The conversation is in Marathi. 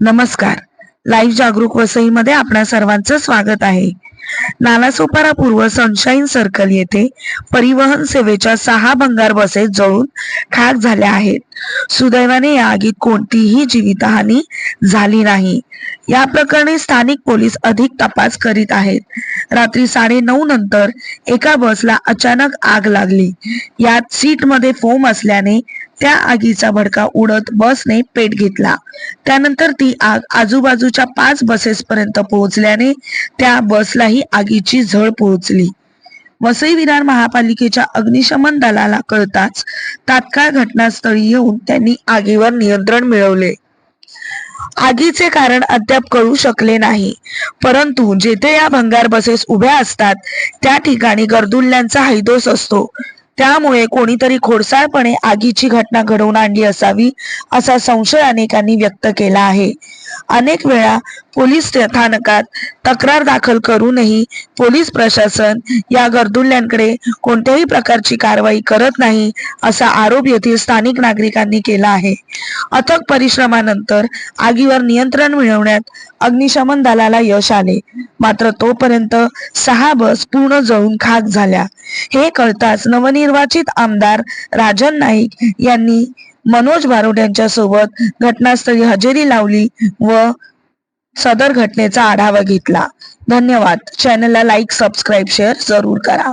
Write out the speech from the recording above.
नमस्कार. लाईव्ह जागरूक वसईमध्ये आपणा सर्वांचं स्वागत आहे. नालासोपारा पूर्व सनशाईन सर्कल येथे परिवहन सेवेच्या सहा भंगार बसेस जळून खाक झाल्या आहेत. सुदैवाने या आगीत कोणतीही जीवितहानी झाली नाही. या प्रकरणी स्थानिक पोलीस अधिक तपास करीत आहेत. रात्री साडे नऊ नंतर एका बसला अचानक आग लागली. यात सीटमध्ये फोम असल्याने त्या आगीचा भडका उडत बसने पेट घेतला. त्यानंतर ती आग आजूबाजूच्या पाच बसेस पर्यंत पोहोचल्याने त्या बसलाही आगीची झळ पोहोचली. वसई विरार महापालिकेच्या अग्निशमन दलाला कळताच तात्काळ घटनास्थळी येऊन त्यांनी आगीवर नियंत्रण मिळवले. आगीचे कारण अद्याप कळू शकले नाही. परंतु जेथे या भंगार बसेस उभ्या असतात त्या ठिकाणी गर्दुल्ल्यांचा हैदोस असतो. त्यामुळे कोणीतरी खोडसाळपणे आगीची घटना घडवून आणली असावी असा संशय अनेकांनी व्यक्त केला आहे. अनेक वेळा पोलीस स्थानकात तक्रार दाखल करूनही पोलीस प्रशासन या गर्दुल्ल्यांकडे कोणत्याही प्रकारची कारवाई करत नाही असा आरोप येथील स्थानिक नागरिकांनी केला आहे. अथक परिश्रमानंतर आगीवर नियंत्रण मिळवण्यात अग्निशमन दलाला यश आले. मात्र तोपर्यंत सहा बस पूर्ण जळून खाक झाल्या. हे कळताच नवनिर्वाचित आमदार राजन नाईक यांनी मनोज बारोट यांच्या सोबत घटनास्थळी हजेरी लावली व सदर घटनेचा आढावा घेतला. धन्यवाद. चॅनलला लाईक सबस्क्राईब शेअर जरूर करा.